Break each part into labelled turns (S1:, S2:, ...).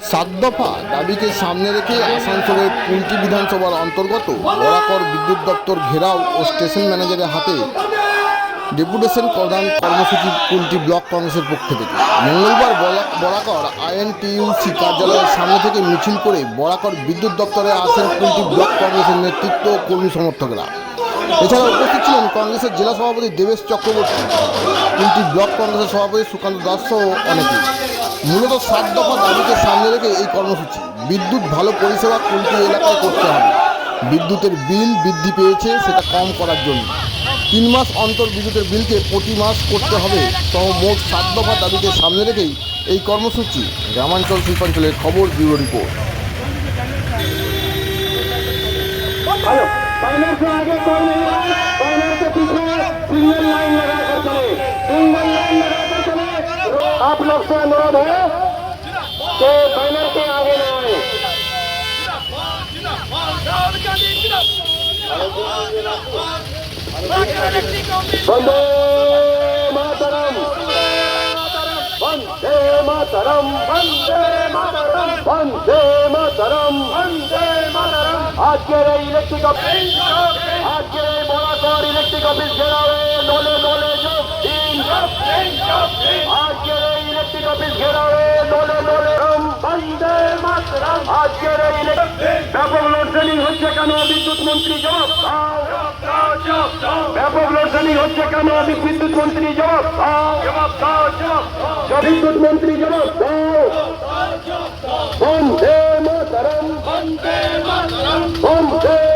S1: সাত দফা দাবিকে সামনে রেখে আসানসোলের কুলটি বিধানসভার অন্তর্গত বরাকর বিদ্যুৎ দপ্তর ঘেরাও ও স্টেশন ম্যানেজারের হাতে ডেপুটেশন প্রদান কর্মসূচি কুলটি ব্লক কংগ্রেসের পক্ষ থেকে। মঙ্গলবার বরাকর আইএনটিইউসি কার্যালয়ের সামনে থেকে মিছিল করে বরাকর বিদ্যুৎ দপ্তরে আসেন কুলটি ব্লক কংগ্রেসের নেতৃত্ব ও কর্মী সমর্থকরা। এছাড়া উপস্থিত ছিলেন কংগ্রেসের জেলা সভাপতি দেবেশ চক্রবর্তী, কুলটি ব্লক কংগ্রেসের সভাপতি সুকান্ত দাস সহ অনেকে মূলত সাত দফা দাবিকে সামনে রেখে এই কর্মসূচি বিদ্যুৎ ভালো পরিষেবা কুলটি এলাকায় করতে হবে বিদ্যুতের বিল বৃদ্ধি পেয়েছে সেটা কম করার জন্য তিন মাস অন্তর বিদ্যুতের বিলকে প্রতি মাস করতে হবে সহ মোট সাত দফা দাবিকে সামনে রেখেই এই কর্মসূচি গ্রামাঞ্চল শিল্পাঞ্চলের খবর ব্যুরো রিপোর্ট
S2: हेलो बैनर से आगे कोई नहीं है बैनर के पीछे सिंगल लाइन लगा कर चले सिंगल आप लोग से अनुरोध है कि बैनर के आगे न आए। वंदे मातरम। वंदे मातरम वंदे मातरम वंदे मातरम वंदे मातरम। आज के रे इलेक्ट्रिक ऑफ़िस आज के रे बोला मोड़ाकोर इलेक्ट्रिक ऑफ़िस जलावे नोले नोले जो, तीन आज के रे ইলেকট্রিক অফিস রম বন্দে মাতরম। আজকের এই ব্যাপক লোডশেডিং হচ্ছে কেন বিদ্যুৎ মন্ত্রী জবাব ব্যাপক লোডশেডিং হচ্ছে কেন বিদ্যুৎ মন্ত্রী জবাব বিদ্যুৎ মন্ত্রী জবাব বন্দে মাতরম। বন্দে মাতরম। বন্দে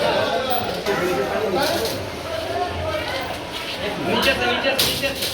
S2: नीचे से नीचे से नीचे से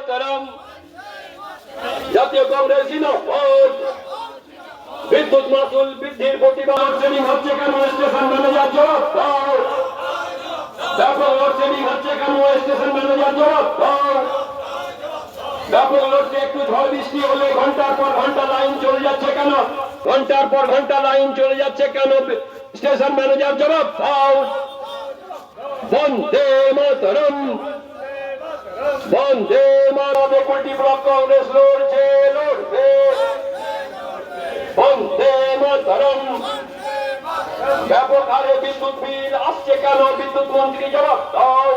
S2: বন্দে জাতীয় কংগ্রেস বিদ্যুৎ মাসুল বৃদ্ধির প্রতিবাদ হচ্ছে কেন স্টেশন ম্যানেজার জবাব ব্যাপক ট্রেনিং হচ্ছে কেন স্টেশন ম্যানেজার জবাব ব্যাপক লোডে একটু ঝড় বৃষ্টি হলে ঘণ্টার পর ঘণ্টা লাইন চলে যাচ্ছে কেন? ঘণ্টার পর ঘণ্টা লাইন চলে যাচ্ছে কেন স্টেশন ম্যানেজার জবাব দাও বন্দে মাতরম। বন্দে মাতরম কোটি ব্লক কংগ্রেস লড়ছে লড়বে। বন্দে মাতরম। ব্যাপক হারে বিদ্যুৎ বিল আসছে কেন? বিদ্যুৎ মন্ত্রী জবাব দাও।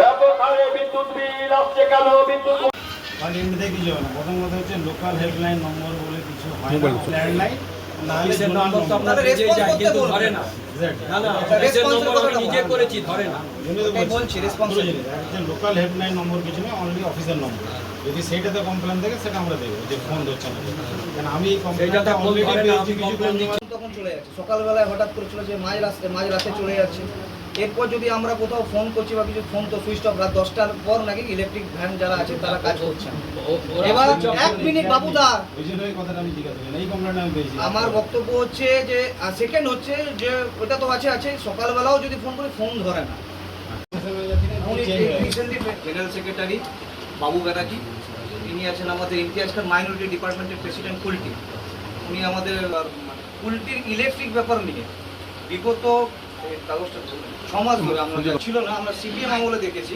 S2: ব্যাপক হারে বিদ্যুৎ বিল আসছে কেন? বিদ্যুৎ
S3: আর এমনিতে কিছু হবে না প্রথম কথা হচ্ছে লোকাল হেল্পলাইন নম্বর বলে কিছু হয় না ল্যান্ডলাইন নাহলে
S4: নম্বর তো আপনাদের নিজেই যায় কিন্তু ধরে না। না না অফিসের নম্বর আমি নিজে করেছি ধরে না।
S3: বলছি লোকাল হেল্পলাইন নম্বর কিছু নেই অনলি অফিসের নম্বর যদি সেইটাতে কমপ্লেন থাকে সেটা আমরা দেবো যে ফোন ধরছে না। আমি কমপ্লেনটা অলরেডি পেয়েছি কিছু
S5: তখন চলে যাচ্ছে। সকালবেলায় হঠাৎ করে চলে যে মাঝ রাস্তায় মাঝ রাতে চলে যাচ্ছে। এরপর যদি আমরা কোথাও ফোন করছি বা কিছু ফোন তো সুইচ অফ রাত দশটার পর নাকি ইলেকট্রিক ভ্যান যারা আছে তারা কাজ করছে। এবার এক মিনিট বাবুদা আমার বক্তব্য হচ্ছে যে সেকেন্ড হচ্ছে যে ওটা তো আছে আছে সকালবেলাও যদি ফোন করি ফোন ধরে না। জেনারেল সেক্রেটারি বাবু ব্যানার্জি তিনি আছেন আমাদের ইমতিয়াজ খান মাইনরিটি ডিপার্টমেন্টের প্রেসিডেন্ট কুলটি। উনি আমাদের কুলটির ইলেকট্রিক ব্যাপার নিয়ে বিগত আমরা ছিল না আমরা সিপিএম আমলে দেখেছি।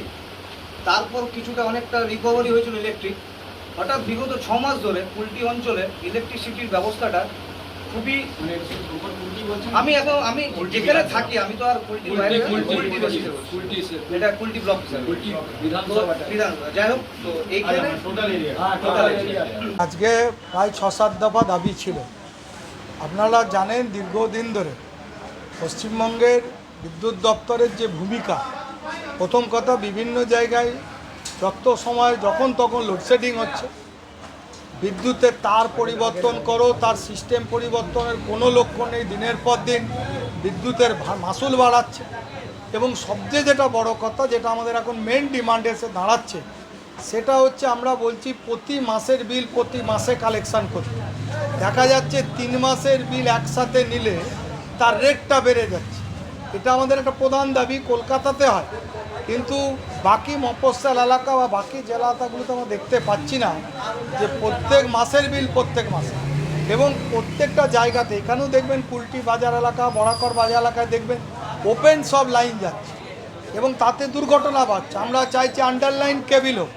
S5: তারপর কিছুটা অনেকটা রিকভারি হয়েছিল ইলেকট্রিক হঠাৎ বিগত ছ মাস ধরে কুলটি অঞ্চলে ইলেকট্রিসিটির ব্যবস্থাটা খুবই আমি এখন আমি যেখানে থাকি আমি তো আর কুলটি এটা কুলটি ব্লক বিধানসভা। যাই হোক তো এইখানে
S3: এরিয়া
S6: আজকে প্রায় ছ সাত দফা দাবি ছিল। আপনারা জানেন দীর্ঘদিন ধরে পশ্চিমবঙ্গের বিদ্যুৎ দপ্তরের যে ভূমিকা, প্রথম কথা বিভিন্ন জায়গায় যত সময় যখন তখন লোডশেডিং হচ্ছে বিদ্যুতের তার পরিবর্তন করো, তার সিস্টেম পরিবর্তনের কোনো লক্ষ্য নেই, দিনের পর দিন বিদ্যুতের মাসুল বাড়াচ্ছে। এবং সবচেয়ে যেটা বড় কথা, যেটা আমাদের এখন মেন ডিমান্ড এসে দাঁড়াচ্ছে, সেটা হচ্ছে আমরা বলছি প্রতি মাসের বিল প্রতি মাসে কালেকশান করতে। দেখা যাচ্ছে তিন মাসের বিল একসাথে নিলে তার রেটটা বেড়ে যাচ্ছে। এটা আমাদের একটা প্রধান দাবি, কলকাতাতে হয়। কিন্তু বাকি মফস্বল এলাকা বা বাকি জেলা এলাকাগুলোতে আমরা দেখতে পাচ্ছি না, যে প্রত্যেক মাসের বিল প্রত্যেক মাসে। এবং প্রত্যেকটা জায়গাতে, এখানেও দেখবেন কুলটি বাজার এলাকা বরাকর বাজার এলাকায় দেখবেন ওপেন সব লাইন যাচ্ছে। এবং তাতে দুর্ঘটনা বাড়ছে। আমরা চাইছি আন্ডারলাইন কেবিল হোক,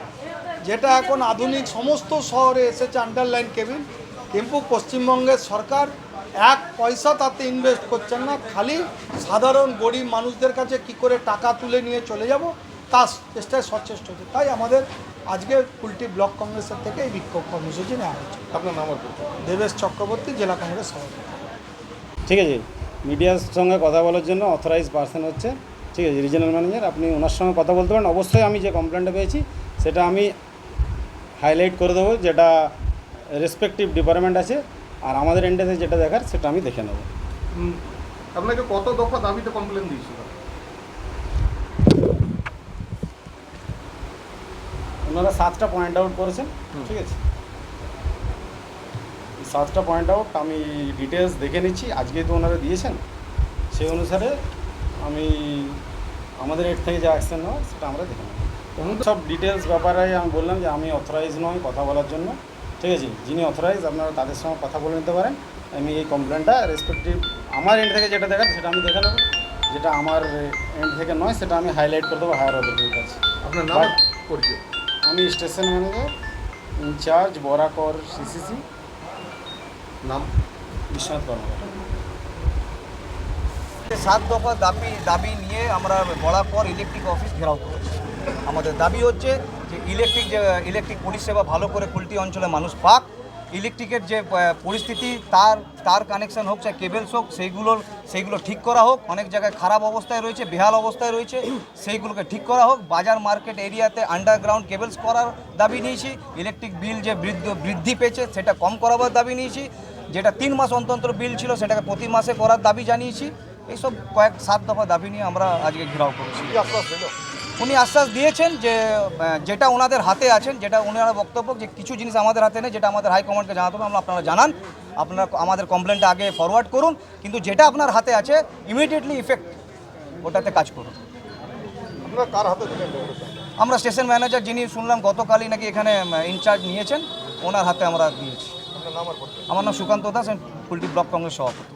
S6: যেটা এখন আধুনিক সমস্ত শহরে এসেছে আন্ডারলাইন কেবিল কিন্তু পশ্চিমবঙ্গের সরকার এক পয়সা তাতে ইনভেস্ট করছেন না খালি সাধারণ গরিব মানুষদের কাছে কি করে টাকা তুলে নিয়ে চলে যাব তার চেষ্টায় সচেষ্ট হচ্ছে। তাই আমাদের আজকে কুলটি ব্লক কংগ্রেসের থেকে এই বিক্ষোভ কর্মসূচি নেওয়া হচ্ছে
S1: আপনার নাম
S6: দেবেশ চক্রবর্তী জেলা কংগ্রেস সভাপতি।
S3: ঠিক আছে মিডিয়ার সঙ্গে কথা বলার জন্য অথরাইজ পার্সন হচ্ছে ঠিক আছে রিজনাল ম্যানেজার আপনি ওনার সঙ্গে কথা বলতে পারেন। অবশ্যই আমি যে কমপ্লেনটা পেয়েছি সেটা আমি হাইলাইট করে দেবো যেটা রেসপেক্টিভ ডিপার্টমেন্ট আছে। আর আমাদের এন্ডে যেটা দেখার সেটা আমি দেখে নেব।
S1: আপনাকে কত দফা দাবিতে কমপ্লেন দিয়েছিল?
S3: ওনারা সাতটা পয়েন্ট আউট করেছেন ঠিক আছে? সাতটা পয়েন্ট আউট আমি ডিটেলস দেখে নিচ্ছি আজকে তো ওনারা দিয়েছেন। সেই অনুসারে আমি আমাদের এর থেকে যা অ্যাকশন নেওয়া সেটা আমরা দেখে নেব। সব ডিটেলস ব্যাপারে আমি বললাম যে আমি অথরাইজ নই কথা বলার জন্য। ঠিক আছে যিনি অথরাইজ আপনারা তাদের সঙ্গে কথা বলে নিতে পারেন। আমি এই কমপ্লেনটা রেসপেক্টিভ আমার এন্ড থেকে যেটা দেখার সেটা আমি দেখে নেব। যেটা আমার এন্ড থেকে নয় সেটা আমি হাইলাইট করে দেবো হায়ার অথরিটির কাছে।
S1: আপনার নাম পরিচয়?
S3: আমি station manager in charge Barakar CCC
S1: নাম?
S3: বিশ্বনাথ কর্মকার
S5: সাত দফা দাবি দাবি নিয়ে আমরা বলার পর ইলেকট্রিক অফিস ঘেরাও করেছি। আমাদের দাবি হচ্ছে যে ইলেকট্রিক যে, ইলেকট্রিক পরিষেবা ভালো করে কুলটি অঞ্চলে মানুষ পাক, ইলেকট্রিকের যে পরিস্থিতি, তার তার কানেকশন হোক, চাই কেবেলস হোক সেইগুলোর সেইগুলো ঠিক করা হোক, অনেক জায়গায় খারাপ অবস্থায় রয়েছে, বেহাল অবস্থায় রয়েছে, সেইগুলোকে ঠিক করা হোক, বাজার মার্কেট এরিয়াতে আন্ডারগ্রাউন্ড কেবেলস করার দাবি নিয়েছি ইলেকট্রিক বিল যে বৃদ্ধ, বৃদ্ধি পেয়েছে, সেটা কম করাবার দাবি নিয়েছি, যেটা তিন মাস অন্তর বিল ছিল, সেটাকে প্রতি মাসে করার দাবি জানিয়েছি, এইসব কয়েক, সাত দফা দাবি নিয়ে আমরা আজকে ঘেরাও করেছি। উনি আশ্বাস দিয়েছেন যে যেটা ওনাদের হাতে আছেন যেটা ওনারা বক্তব্য যে কিছু জিনিস আমাদের হাতে নেই যেটা আমাদের হাইকমান্ডকে জানাতে হবে আমরা আপনারা জানান। আপনারা আমাদের কমপ্লেনটা আগে ফরওয়ার্ড করুন। কিন্তু যেটা আপনার হাতে আছে ইমিডিয়েটলি ইফেক্ট ওটাতে কাজ করুন। আমরা স্টেশন ম্যানেজার যিনি শুনলাম গতকালই নাকি এখানে ইনচার্জ নিয়েছেন ওনার হাতে আমরা দিয়েছি। আমার নাম সুকান্ত দাস কুলটি ব্লক কংগ্রেস সভাপতি।